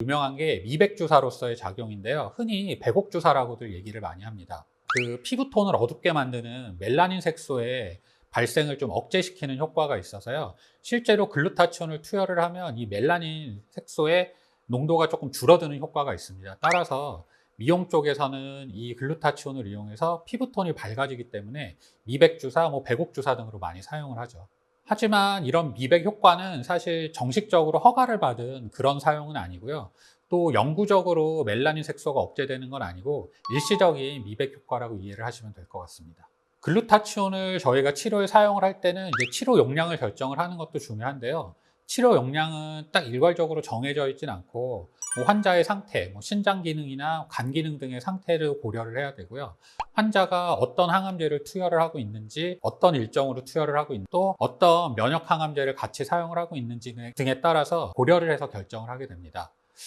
유명한 게 미백 주사로서의 작용인데요. 흔히 백옥 주사라고들 얘기를 많이 합니다. 그 피부톤을 어둡게 만드는 멜라닌 색소의 발생을 좀 억제시키는 효과가 있어서요. 실제로 글루타치온을 투여를 하면 이 멜라닌 색소의 농도가 조금 줄어드는 효과가 있습니다. 따라서 미용 쪽에서는 이 글루타치온을 이용해서 피부톤이 밝아지기 때문에 미백 주사, 뭐 백옥 주사 등으로 많이 사용을 하죠. 하지만 이런 미백 효과는 사실 정식적으로 허가를 받은 그런 사용은 아니고요. 또 영구적으로 멜라닌 색소가 억제되는 건 아니고 일시적인 미백 효과라고 이해를 하시면 될 것 같습니다. 글루타치온을 저희가 치료에 사용을 할 때는 이제 치료 용량을 결정을 하는 것도 중요한데요. 치료 용량은 딱 일괄적으로 정해져 있진 않고 뭐 환자의 상태, 뭐 신장 기능이나 간 기능 등의 상태를 고려를 해야 되고요. 환자가 어떤 항암제를 투여를 하고 있는지, 어떤 일정으로 투여를 하고 있는지, 또 어떤 면역 항암제를 같이 사용을 하고 있는지 등에 따라서 고려를 해서 결정을 하게 됩니다.